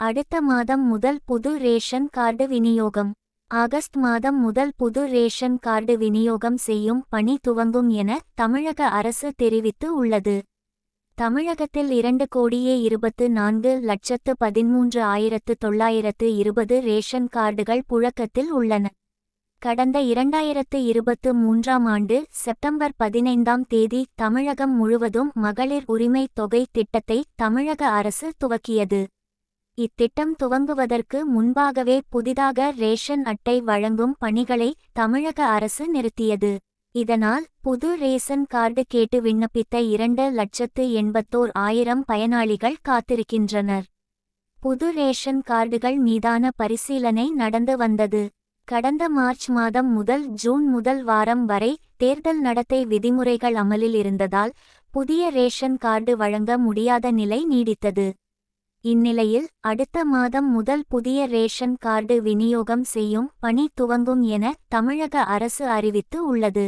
அடுத்த மாதம் முதல் புது ரேஷன் கார்டு விநியோகம். ஆகஸ்ட் மாதம் முதல் புது ரேஷன் கார்டு விநியோகம் செய்யும் பணி துவங்கும் என தமிழக அரசு தெரிவித்து உள்ளது. தமிழகத்தில் இரண்டு கோடியே இருபத்து நான்கு லட்சத்து பதிமூன்று ஆயிரத்து தொள்ளாயிரத்து இருபது ரேஷன் கார்டுகள் புழக்கத்தில் உள்ளன. கடந்த இரண்டாயிரத்து இருபத்து மூன்றாம் ஆண்டு செப்டம்பர் பதினைந்தாம் தேதி தமிழகம் முழுவதும் மகளிர் உரிமை தொகை திட்டத்தை தமிழக அரசு துவக்கியது. இத்திட்டம் துவங்குவதற்கு முன்பாகவே புதிதாக ரேஷன் அட்டை வழங்கும் பணிகளை தமிழக அரசு நிறுத்தியது. இதனால் புது ரேஷன் கார்டு கேட்டு விண்ணப்பித்த இரண்டு லட்சத்து எண்பத்தோர் ஆயிரம் பயனாளிகள் காத்திருக்கின்றனர். புது ரேஷன் கார்டுகள் மீதான பரிசீலனை நடந்து வந்தது. கடந்த மார்ச் மாதம் முதல் ஜூன் முதல் வாரம் வரை தேர்தல் நடத்தை விதிமுறைகள் அமலில் இருந்ததால் புதிய ரேஷன் கார்டு வழங்க முடியாத நிலை நீடித்தது. இந்நிலையில் அடுத்த மாதம் முதல் புதிய ரேஷன் கார்டு விநியோகம் செய்யும் பணி துவங்கும் என தமிழக அரசு அறிவித்து உள்ளது.